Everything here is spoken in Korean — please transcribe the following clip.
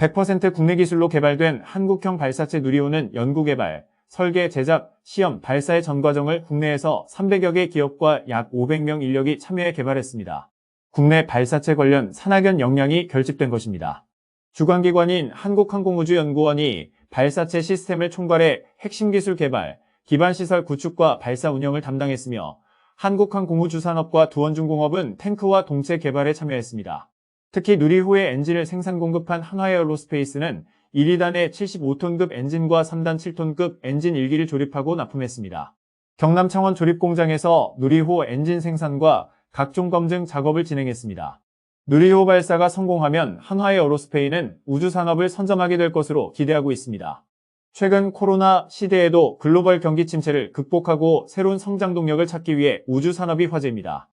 100% 국내 기술로 개발된 한국형 발사체 누리호는 연구개발, 설계, 제작, 시험, 발사의 전 과정을 국내에서 300여 개 기업과 약 500명 인력이 참여해 개발했습니다. 국내 발사체 관련 산학연 역량이 결집된 것입니다. 주관기관인 한국항공우주연구원이 발사체 시스템을 총괄해 핵심 기술 개발, 기반시설 구축과 발사 운영을 담당했으며 한국항공우주산업과 두원중공업은 탱크와 동체 개발에 참여했습니다. 특히 누리호의 엔진을 생산 공급한 한화에어로스페이스는 1, 2단의 75톤급 엔진과 3단 7톤급 엔진 1기를 조립하고 납품했습니다. 경남 창원 조립공장에서 누리호 엔진 생산과 각종 검증 작업을 진행했습니다. 누리호 발사가 성공하면 한화에어로스페이는 우주산업을 선점하게 될 것으로 기대하고 있습니다. 최근 코로나 시대에도 글로벌 경기 침체를 극복하고 새로운 성장 동력을 찾기 위해 우주산업이 화제입니다.